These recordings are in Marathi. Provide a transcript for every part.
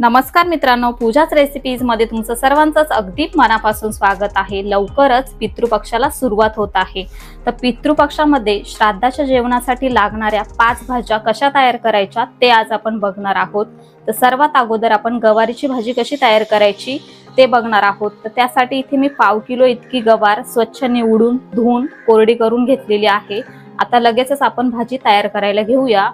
नमस्कार मित्रांनो पूजाच रेसिपीजमध्ये तुमचं सर्वांचंच अगदी मनापासून स्वागत आहे. लवकरच पितृपक्षाला सुरुवात होत आहे. तर पितृपक्षामध्ये श्राद्धाच्या जेवणासाठी लागणाऱ्या पाच भाज्या कशा तयार करायच्या ते आज आपण बघणार आहोत. तर सर्वात अगोदर आपण गवारीची भाजी कशी तयार करायची ते बघणार आहोत. तर त्यासाठी इथे मी पाव किलो इतकी गवार स्वच्छ निवडून धुवून कोरडी करून घेतलेली आहे. आता लगेचच आपण भाजी तयार करायला घेऊया.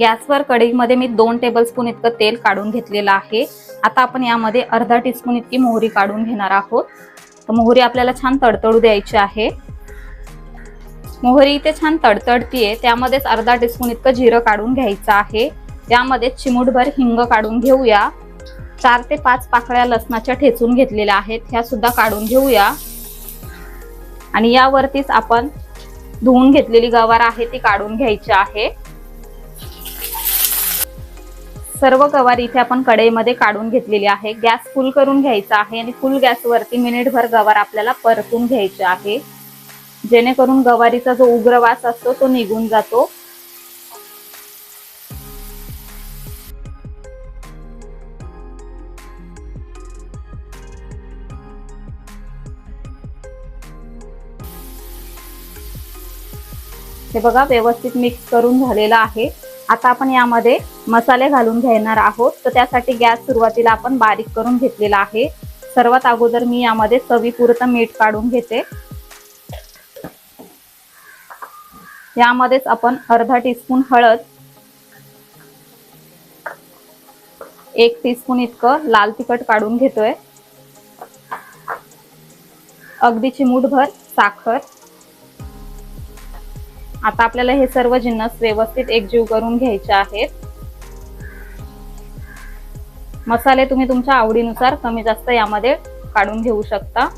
गॅसवर कढईमध्ये मी दोन टेबलस्पून इतकं तेल काढून घेतलेलं आहे. आता आपण यामध्ये अर्धा टीस्पून इतकी मोहरी काढून घेणार आहोत. तर मोहरी आपल्याला छान तडतडू द्यायची आहे. मोहरी इथे छान तडतडतीये. त्यामध्येच अर्धा टीस्पून इतकं जिरं काढून घ्यायचं आहे. त्यामध्ये चिमूटभर हिंग काढून घेऊया. चार ते पाच पाकळ्या लसणाच्या ठेचून घेतलेल्या आहेत. ह्या सुद्धा काढून घेऊया. आणि यावरतीच आपण धुवून घेतलेली गवार आहे ती काढून घ्यायची आहे. सर्व गवार इथे आपण कढईमध्ये काढून घेतलेली आहे. गॅस फुल करून घ्यायचा आहे आणि फुल गॅसवरती मिनिटभर गवार आपल्याला परतून घ्यायचे आहे. जेणेकरून गवारीचा जो उग्र वास असतो तो निघून जातो. हे बघा व्यवस्थित मिक्स करून झालेलं आहे. आता आपण यामध्ये मसाले घालून घेणार आहोत. तर त्यासाठी गॅस सुरुवातीला आपण बारीक करून घेतलेला आहे. सर्वात अगोदर मी यामध्ये चवीपुरतं मीठ काढून घेते. यामध्येच आपण अर्धा टीस्पून हळद एक टीस्पून इतकं लाल तिखट काढून घेतोय. अगदी चिमूटभर साखर. आता आपल्याला हे सर्व जिन्नस व्यवस्थित एकजीव करून घ्यायचे आहेत. मसाले तुम्ही तुमच्या आवडीनुसार कमी जास्त यामध्ये काढून घेऊ शकता.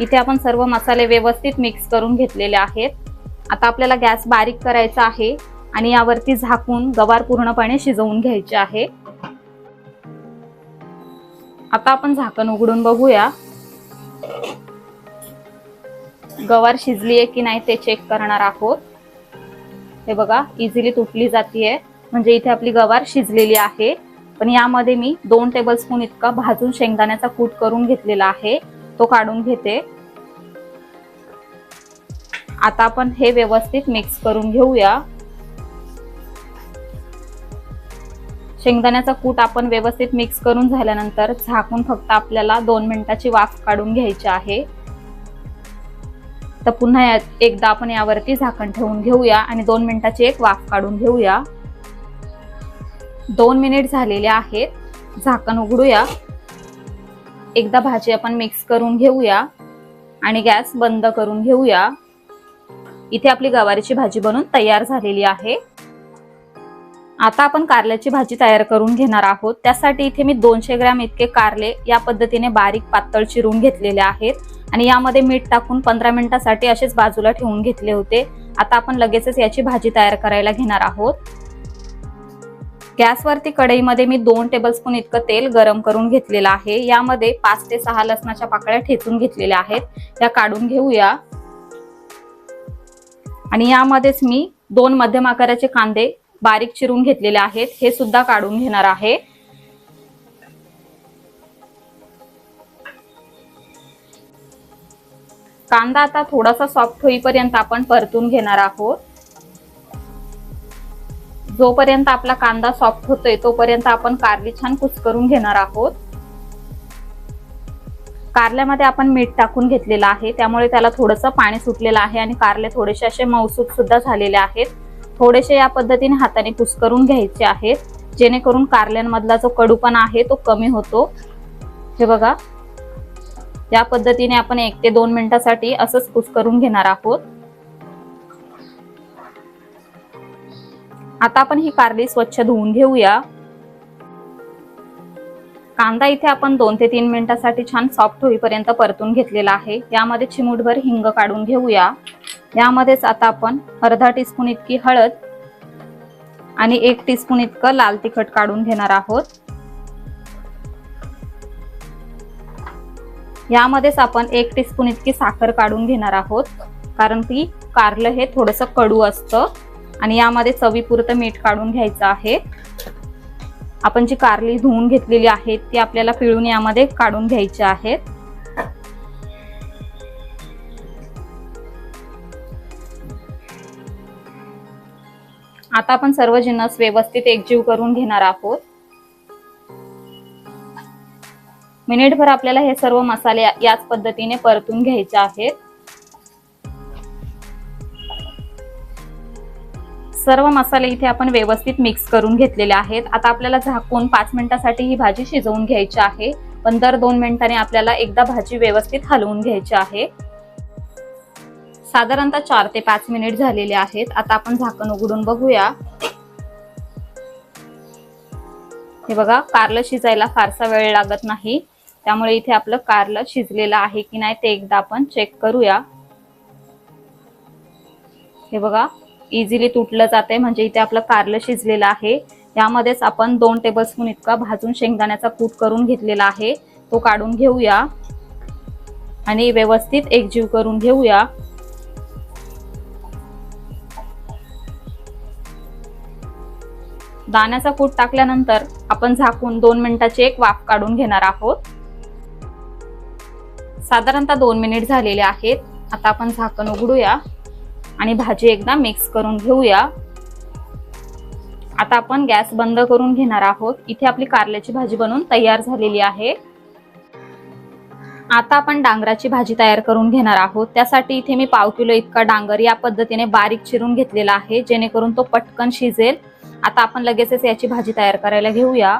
इथे आपण सर्व मसाले व्यवस्थित मिक्स करून घेतलेले आहेत. आता आपल्याला गॅस बारीक करायचा आहे आणि यावरती झाकून गवार पूर्णपणे शिजवून घ्यायचे आहे. आता आपण झाकण उघडून बघूया. गवार शिजली आहे की नाही ते चेक करणार आहोत. हे बघा इझिली तुटली जातीये. म्हणजे इथे आपली गवार शिजलेली आहे. पण यामध्ये मी दोन टेबलस्पून इतका भाजून शेंगदाण्याचा कूट करून घेतलेला आहे. तो काढून घेते. आता आपण हे व्यवस्थित मिक्स करून घेऊया. शेंगदाण्याचा कूट आपण व्यवस्थित मिक्स करून झाल्यानंतर झाकून फक्त आपल्याला दोन मिनिटाची वाफ काढून घ्यायची आहे. तर पुन्हा एकदा आपण यावरती झाकण ठेवून घेऊया आणि दोन मिनिटाची एक वाफ काढून घेऊया. दोन मिनिट झालेले आहेत. झाकण उघडूया. एकदा भाजी आपण मिक्स करून घेऊया आणि गॅस बंद करून घेऊया. इथे आपली गवारीची भाजी बनून तयार झालेली आहे. आता आपण कारल्याची भाजी तयार करून घेणार आहोत. त्यासाठी इथे मी दोनशे ग्रॅम इतके कारले या पद्धतीने बारीक पातळ चिरून घेतलेले आहेत. आणि यामध्ये मीठ टाकून पंधरा मिनिटासाठी असेच बाजूला ठेवून घेतले होते. आता आपण लगेचच याची भाजी तयार करायला घेणार आहोत. गॅसवरती कढईमध्ये मी दोन टेबलस्पून इतकं तेल गरम करून घेतलेलं आहे. यामध्ये पाच ते सहा लसणाच्या पाकळ्या ठेचून घेतलेल्या आहेत. त्या काढून घेऊया. आणि यामध्येच मी दोन मध्यम आकाराचे कांदे बारीक चिरून घेतलेले आहेत. हे सुद्धा काढून घेणार आहे. कांदा आता थोडासा सॉफ्ट होईपर्यंत आपण परतून घेणार आहोत. जोपर्यंत आपला कांदा सॉफ्ट होतोय तोपर्यंत आपण कारली छान कुस्करून घेणार आहोत. कारल्यामध्ये आपण मीठ टाकून घेतलेलं आहे. त्यामुळे त्याला थोडंसं पाणी सुटलेलं आहे आणि कारले थोडेसे असे मौसूद सुद्धा झालेले आहेत. थोडेसे या पद्धतीने हाताने कुस्करून घ्यायचे आहेत. जेणेकरून कारल्यांमधला जो कडूपणा आहे तो कमी होतो. हे बघा. या पद्धतीने आपण एक ते दोन मिनिटासाठी असंच कुस्करून घेणार आहोत. आता आपण ही कारली स्वच्छ धुवून घेऊया. कांदा इथे आपण दोन ते तीन मिनिटासाठी छान सॉफ्ट होईपर्यंत परतून घेतलेला आहे. यामध्ये चिमूटभर हिंग काढून घेऊया. यामध्येच आता आपण अर्धा टीस्पून इतकी हळद आणि एक टीस्पून इतकं लाल तिखट काढून घेणार आहोत. यामध्येच आपण एक टीस्पून इतकी साखर काढून घेणार आहोत. कारण की कारलं हे थोडंसं कडू असतं आणि यामध्ये चवीपुरतं मीठ काढून घ्यायचं आहे. आपण जी कारली धुवून घेतलेली आहेत ती आपल्याला पिळून यामध्ये काढून घ्यायची आहेत. आता आपण सर्व जिन्नस व्यवस्थित एकजीव करून घेणार आहोत. मिनिटभर आपल्याला हे सर्व मसाले याच पद्धतीने परतून घ्यायचे आहेत. सर्व मसाले इथे आपण व्यवस्थित मिक्स करून घेतलेले आहेत. आता आपल्याला झाकून पाच मिनिटासाठी ही भाजी शिजवून घ्यायची आहे. पण दर दोन मिनिटांनी आपल्याला एकदा भाजी व्यवस्थित हलवून घ्यायची आहे. साधारणतः चार ते पाच मिनिट झालेले आहेत. आता आपण झाकण उघडून बघूया. हे बघा कारलं शिजायला फारसा वेळ लागत नाही. त्यामुळे इथे आपलं कारलं शिजलेलं आहे की नाही ते एकदा आपण चेक करूया. हे बघा इझिली तुटलं जाते म्हणजे इथे आपलं कारलं शिजलेलं आहे. यामध्येच आपण दोन टेबलस्पून इतका भाजून शेंगदाण्याचा कूट करून घेतलेला आहे. तो काढून घेऊया. आणि व्यवस्थित एकजीव करून घेऊया. दाण्याचा कूट टाकल्यानंतर आपण झाकून दोन मिनिटाची एक वाफ काढून घेणार आहोत. साधारणतः दोन मिनिट झालेले आहेत. आता आपण झाकण उघडूया आणि भाजी एकदा मिक्स करून घेऊया. आता आपण गॅस बंद करून घेणार आहोत. इथे आपली कारल्याची भाजी बनवून तयार झालेली आहे. आता आपण डांगराची भाजी तयार करून घेणार आहोत. त्यासाठी इथे मी पाव किलो इतका डांगर या पद्धतीने बारीक चिरून घेतलेला आहे जेणेकरून तो पटकन शिजेल. आता आपण लगेचच याची भाजी तयार करायला घेऊया.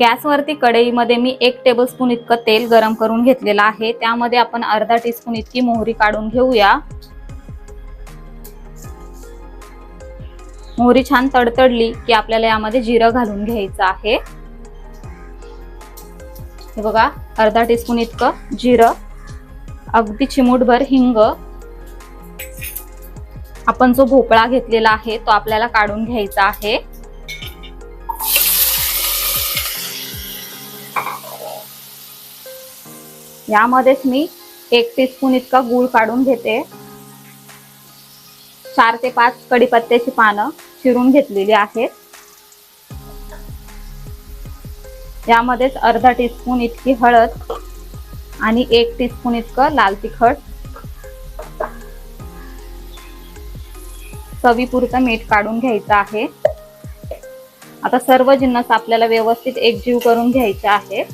गॅसवरती कढईमध्ये मी एक टेबलस्पून इतकं तेल गरम करून घेतलेलं आहे. त्यामध्ये आपण अर्धा टीस्पून इतकी मोहरी काढून घेऊया. मोहरी छान तडतडली की आपल्याला यामध्ये जिरं घालून घ्यायचं आहे. हे बघा अर्धा टीस्पून इतकं जिरं अगदी चिमूटभर हिंग आपण जो भोपळा घेतलेला आहे तो आपल्याला काढून घ्यायचा आहे. यामध्येच मी एक टीस्पून इतका गूळ काढून घेते. चार ते पाच कडीपत्त्याची पानं चिरून घेतलेली आहेत. यामध्येच अर्धा टीस्पून इतकी हळद आणि एक टीस्पून इतकं लाल तिखट चवीपुरतं मीठ काढून घ्यायचं आहे. आता सर्व जिन्नस आपल्याला व्यवस्थित एकजीव करून घ्यायचे आहे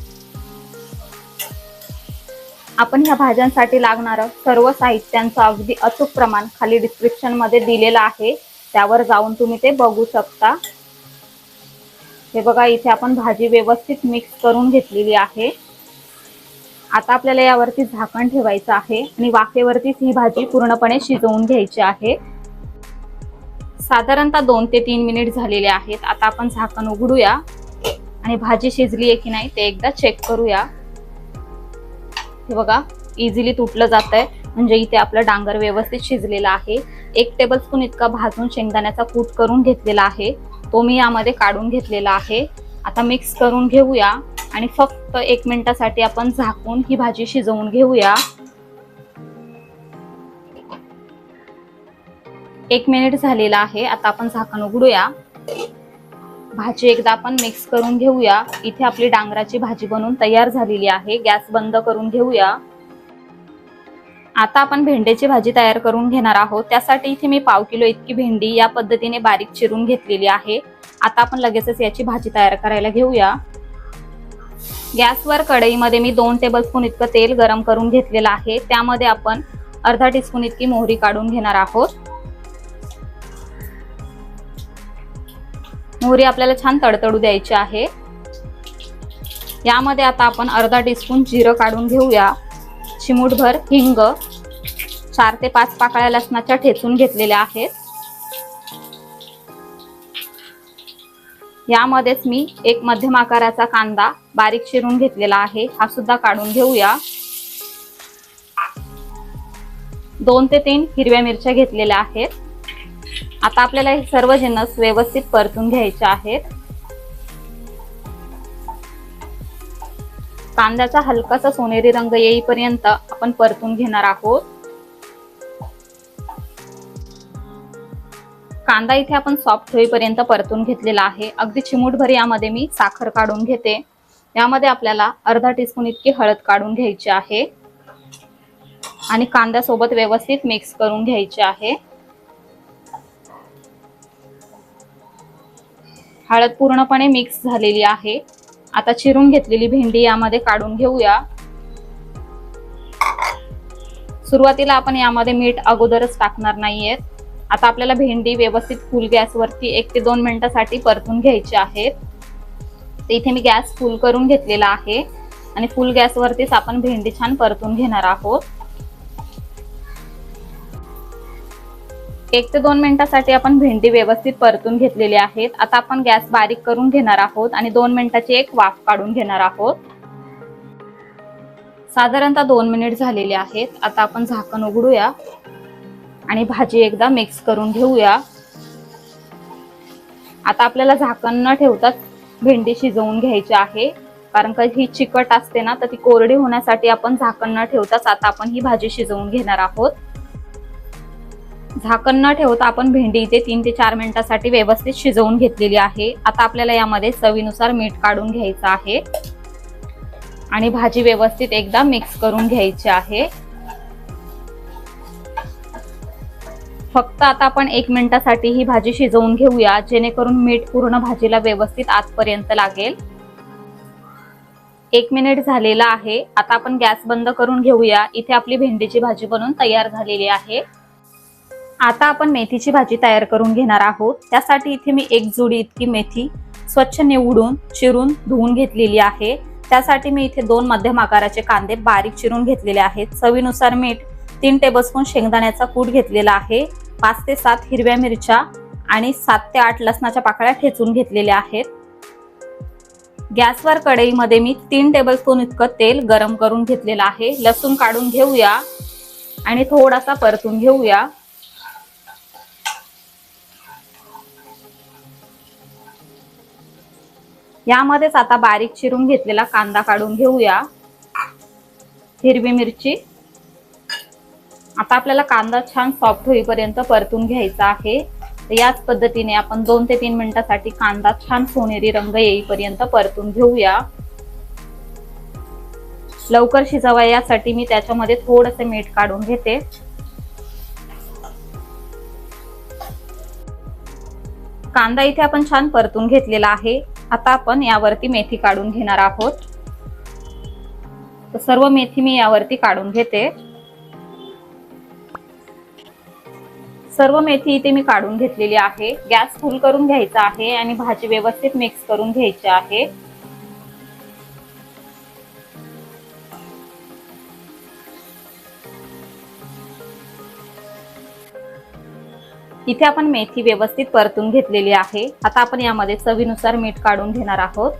आपण ह्या भाज्यांसाठी लागणारं सर्व साहित्यांचं अगदी अचूक प्रमाण खाली डिस्क्रिप्शनमध्ये दिलेलं आहे. त्यावर जाऊन तुम्ही ते बघू शकता. हे बघा इथे आपण भाजी व्यवस्थित मिक्स करून घेतलेली आहे. आता आपल्याला यावरती झाकण ठेवायचं आहे आणि वाफेवरतीच ही भाजी पूर्णपणे शिजवून घ्यायची आहे. साधारणतः दोन ते तीन मिनिट झालेले आहेत. आता आपण झाकण उघडूया. आणि भाजी शिजली आहे की नाही ते एकदा चेक करूया. हे बघा इझिली तुटलं जात आहे म्हणजे इथे आपलं डांगर व्यवस्थित शिजलेलं आहे. एक टेबल स्पून इतका भाजून शेंगदाण्याचा कूट करून घेतलेला आहे. तो मी यामध्ये काढून घेतलेला आहे. आता मिक्स करून घेऊया. आणि फक्त एक मिनिटासाठी आपण झाकून ही भाजी शिजवून घेऊया. एक मिनिट झालेला आहे. आता आपण झाकण उघडूया. भाजी एकदा आपण मिक्स करून घेऊया. इथे आपली डांगराची भाजी बनवून तयार झालेली आहे. गॅस बंद करून घेऊया. आता आपण भेंड्याची भाजी तयार करून घेणार आहोत. त्यासाठी इथे मी पाव किलो इतकी भेंडी या पद्धतीने बारीक चिरून घेतलेली आहे. आता आपण लगेचच याची भाजी तयार करायला घेऊया. गॅसवर कढईमध्ये मी दोन टेबलस्पून इतकं तेल गरम करून घेतलेलं आहे. त्यामध्ये आपण अर्धा टीस्पून इतकी मोहरी काढून घेणार आहोत. मोहरी आपल्याला छान तडतडू द्यायची आहे. यामध्ये आता आपण अर्धा टीस्पून जिरं काढून घेऊया. चिमूटभर हिंग चार ते पाच पाकळ्या लसणाच्या ठेचून घेतलेल्या आहेत. यामध्येच मी एक मध्यम आकाराचा कांदा बारीक चिरून घेतलेला आहे. हा सुद्धा काढून घेऊया. दोन ते तीन हिरव्या मिरच्या घेतलेल्या आहेत. आता आपल्याला हे सर्व जिन्नस व्यवस्थित परतून घ्यायचे आहेत. कांद्याचा हलकासा सोनेरी रंग येईपर्यंत आपण परतून घेणार आहोत. कांदा इथे आपण सॉफ्ट होईपर्यंत परतून घेतलेला आहे. अगदी चिमूटभर यामध्ये मी साखर काढून घेते. यामध्ये आपल्याला अर्धा टीस्पून इतकी हळद काढून घ्यायची आहे. आणि कांद्यासोबत व्यवस्थित मिक्स करून घ्यायचे आहे. हळद पूर्णपणे मिक्स झालेली आहे. आता चिरून घेतलेली भेंडी यामध्ये काढून घेऊया. सुरुवातीला आपण यामध्ये मीठ अगोदरच टाकणार नाहीयेत. आता आपल्याला भेंडी व्यवस्थित फुल गॅसवरती एक ते दोन मिनिटासाठी परतून घ्यायची आहेत तर इथे मी गॅस फुल करून घेतलेला आहे. आणि फुल गॅसवरतीच आपण भेंडी छान परतून घेणार आहोत. एक ते दोन मिनिटासाठी आपण भेंडी व्यवस्थित परतून घेतलेली आहेत. आता आपण गॅस बारीक करून घेणार आहोत आणि दोन मिनिटाची एक वाफ काढून घेणार आहोत. साधारणतः दोन मिनिट झालेले आहेत. आता आपण झाकण उघडूया आणि भाजी एकदा मिक्स करून घेऊया. आता आपल्याला झाकण न ठेवताच भेंडी शिजवून घ्यायची आहे. कारण का ही चिकट असते ना तर ती कोरडी होण्यासाठी आपण झाकण न ठेवताच आता आपण ही भाजी शिजवून घेणार आहोत. झाकण न ठेवता आपण भेंडी इथे तीन ते चार मिनिटासाठी व्यवस्थित शिजवून घेतलेली आहे. आता आपल्याला यामध्ये चवीनुसार मीठ काढून घ्यायचं आहे. आणि भाजी व्यवस्थित एकदा मिक्स करून घ्यायची आहे. फक्त आता आपण एक मिनिटासाठी ही भाजी शिजवून घेऊया जेणेकरून मीठ पूर्ण भाजीला व्यवस्थित आतपर्यंत लागेल. एक मिनिट झालेला आहे. आता आपण गॅस बंद करून घेऊया. इथे आपली भेंडीची भाजी बनवून तयार झालेली आहे. आता आपण मेथीची भाजी तयार करून घेणार आहोत. त्यासाठी इथे मी एक जुडी इतकी मेथी स्वच्छ निवडून चिरून धुवून घेतलेली आहे. त्यासाठी मी इथे दोन मध्यम आकाराचे कांदे बारीक चिरून घेतलेले आहेत. चवीनुसार मीठ तीन टेबलस्पून शेंगदाण्याचा कूट घेतलेला आहे. पाच ते सात हिरव्या मिरच्या आणि सात ते आठ लसणाच्या पाकळ्या ठेचून घेतलेल्या आहेत. गॅसवर कढईमध्ये मी तीन टेबलस्पून इतकं तेल गरम करून घेतलेलं आहे. लसूण काढून घेऊया आणि थोडासा परतून घेऊया. यामध्येच आता बारीक चिरून घेतलेला कांदा काढून घेऊया. हिरवी मिरची. आता आपल्याला कांदा छान सॉफ्ट होईपर्यंत परतून घ्यायचा आहे. तर याच पद्धतीने आपण दोन ते तीन मिनिटासाठी कांदा छान सोनेरी रंग येईपर्यंत परतून घेऊया. लवकर शिजावा यासाठी मी त्याच्यामध्ये थोडस मीठ काढून घेते. कांदा इथे आपण छान परतून घेतलेला आहे. आता आपण यावरती मेथी काढून घेणार आहोत. तर सर्व मेथी मी यावरती काढून घेते. सर्व मेथी इथे मी काढून घेतलेली आहे. गॅस फुल करून घ्यायचा आहे आणि भाजी व्यवस्थित मिक्स करून घ्यायची आहे. इथे आपण मेथी व्यवस्थित परतून घेतलेली आहे. आता आपण यामध्ये चवीनुसार मीठ काढून घेणार आहोत.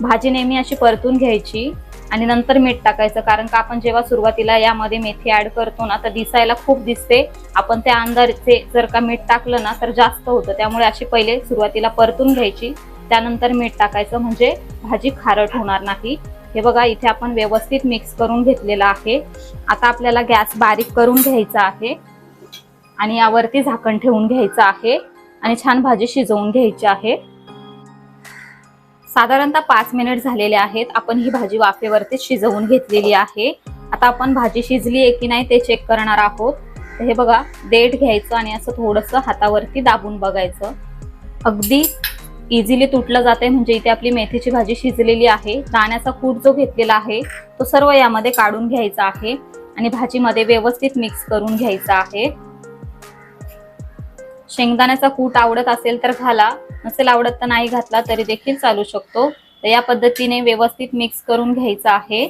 भाजी नेहमी अशी परतून घ्यायची आणि नंतर मीठ टाकायचं कारण का आपण जेव्हा सुरुवातीला यामध्ये मेथी ऍड करतो ना तर दिसायला खूप दिसते. आपण त्या अंदाजचे जर का मीठ टाकलं ना तर जास्त होतं. त्यामुळे अशी पहिले सुरुवातीला परतून घ्यायची. त्यानंतर मीठ टाकायचं म्हणजे भाजी खारट होणार नाही. हे बघा इथे आपण व्यवस्थित मिक्स करून घेतलेलं आहे. आता आपल्याला गॅस बारीक करून घ्यायचा आहे. आणि यावरती झाकण ठेवून घ्यायचं आहे आणि छान भाजी शिजवून घ्यायची आहे. साधारणतः पाच मिनिट झालेले आहेत. आपण ही भाजी वाफेवरती शिजवून घेतलेली आहे. आता आपण भाजी शिजली आहे की नाही ते चेक करणार आहोत. हे बघा देठ घ्यायचं आणि असं थोडंसं हातावरती दाबून बघायचं. अगदी इझिली तुटलं जाते म्हणजे इथे आपली मेथीची भाजी शिजलेली आहे. दाण्याचा कूट जो घेतलेला आहे तो सर्व यामध्ये काढून घ्यायचा आहे आणि भाजीमध्ये व्यवस्थित मिक्स करून घ्यायचा आहे. शेंगदाण्याचा कूट आवडत असेल तर घाला. नसेल आवडत तर नाही घातला तरी देखील चालू शकतो. तर या पद्धतीने व्यवस्थित मिक्स करून घ्यायचं आहे.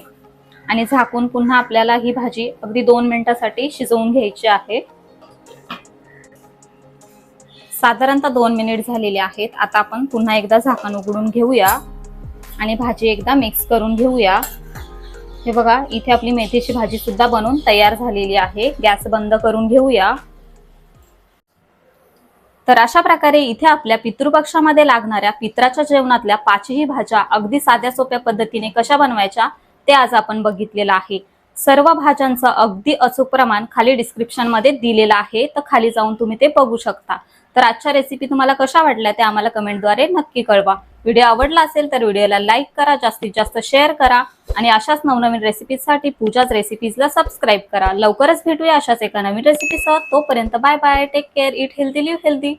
आणि झाकून पुन्हा आपल्याला ही भाजी अगदी दोन मिनिटासाठी शिजवून घ्यायची आहे. साधारणतः दोन मिनिट झालेले आहेत. आता आपण पुन्हा एकदा झाकण उघडून घेऊया. आणि भाजी एकदा मिक्स करून घेऊया. हे बघा इथे आपली मेथीची भाजी सुद्धा बनवून तयार झालेली आहे. गॅस बंद करून घेऊया. तर अशा प्रकारे इथे आपल्या पितृपक्षामध्ये लागणाऱ्या पित्राच्या जेवणातल्या पाचही भाज्या अगदी साध्या सोप्या पद्धतीने कशा बनवायच्या ते आज आपण बघितलेलं आहे. सर्व भाज्यांचं अगदी अचूक प्रमाण खाली डिस्क्रिप्शनमध्ये दिलेलं आहे. तर खाली जाऊन तुम्ही ते बघू शकता. तर आजच्या रेसिपी तुम्हाला कशा वाटल्या ते आम्हाला कमेंटद्वारे नक्की कळवा. व्हिडिओ आवडला असेल तर व्हिडिओला लाईक करा जास्तीत जास्त शेअर करा आणि अशाच नवनवीन रेसिपीजसाठी पूजाच रेसिपीजला सबस्क्राईब करा. लवकरच भेटूया अशाच एका नवीन रेसिपीसह तोपर्यंत bye bye take care eat healthy live healthy